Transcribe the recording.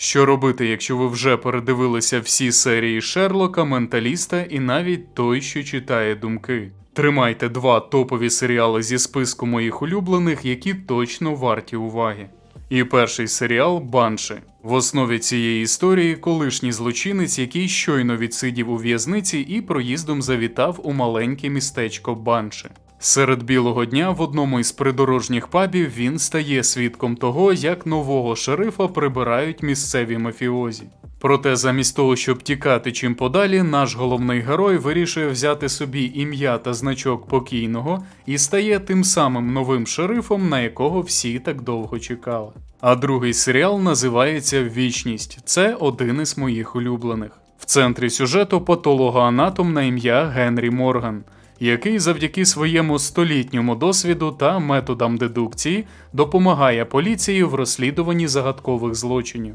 Що робити, якщо ви вже передивилися всі серії Шерлока, Менталіста і навіть той, що читає думки? Тримайте два топові серіали зі списку моїх улюблених, які точно варті уваги. І перший серіал Банши. В основі цієї історії колишній злочинець, який щойно відсидів у в'язниці і проїздом завітав у маленьке містечко Банши. Серед білого дня в одному із придорожніх пабів він стає свідком того, як нового шерифа прибирають місцеві мафіозі. Проте, замість того, щоб тікати чим подалі, наш головний герой вирішує взяти собі ім'я та значок покійного і стає тим самим новим шерифом, на якого всі так довго чекали. А другий серіал називається Вічність. Це один із моїх улюблених. В центрі сюжету патологоанатом на ім'я Генрі Морган, який завдяки своєму столітньому досвіду та методам дедукції допомагає поліції в розслідуванні загадкових злочинів.